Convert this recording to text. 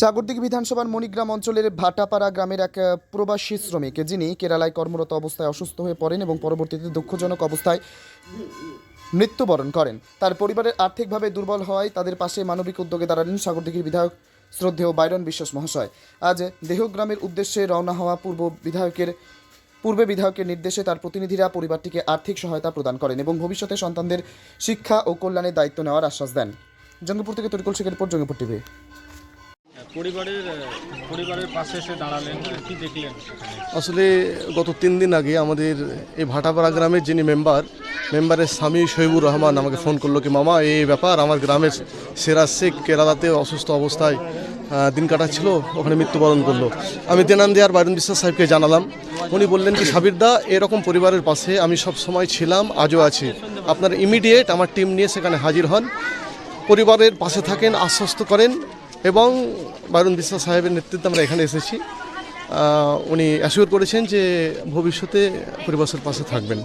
সাগরদিঘি বিধানসভার মণিগ্রাম অঞ্চলের ভাটাপাড়া গ্রামের এক প্রবাসী শ্রমিক, যিনি কেরালায় কর্মরত অবস্থায় অসুস্থ হয়ে পড়েন এবং পরবর্তীতে দুঃখজনক অবস্থায় মৃত্যুবরণ করেন। তার পরিবারের আর্থিকভাবে দুর্বল হওয়ায় তাদের পাশে মানবিক উদ্যোগে দাঁড়ালেন সাগরদিঘির বিধায়ক শ্রদ্ধেয় বাইরন বিশ্বাস মহাশয়। আজ দেহগ্রামের উদ্দেশ্যে রওনা হওয়া পূর্ব বিধায়কের, পূর্বে বিধায়কের নির্দেশে তার প্রতিনিধিরা পরিবারটিকে আর্থিক সহায়তা প্রদান করেন এবং ভবিষ্যতে সন্তানদের শিক্ষা ও কল্যাণের দায়িত্ব নেওয়ার আশ্বাস দেন। জঙ্গিপুর থেকে তরিকুল শেখের পর জঙ্গিপুর টিভি। আসলে গত তিন দিন আগে আমাদের এই ভাটাপাড়া গ্রামের যিনি মেম্বার, মেম্বারের স্বামী শহীবুর রহমান আমাকে ফোন করল কি, মামা, এই ব্যাপার আমার গ্রামের সেরা শেখ কেরালাতে অসুস্থ অবস্থায় দিন কাটাচ্ছিল, ওখানে মৃত্যুবরণ করল। আমি দেনান্দিয়ার বাইরন বিশ্বাস সাহেবকে জানালাম। উনি বললেন কি সাবিরদা এরকম পরিবারের পাশে আমি সব সময় ছিলাম, আজও আছি। আপনার ইমিডিয়েট আমার টিম নিয়ে সেখানে হাজির হন। পরিবারের পাশে থাকেন, আশ্বস্ত করেন এবং বারুণ বিশ্বাস সাহেবের নেতৃত্বে আমরা এখানে এসেছি। উনি অ্যাসিওর করেছেন যে ভবিষ্যতে পরিবেশের পাশে থাকবেন।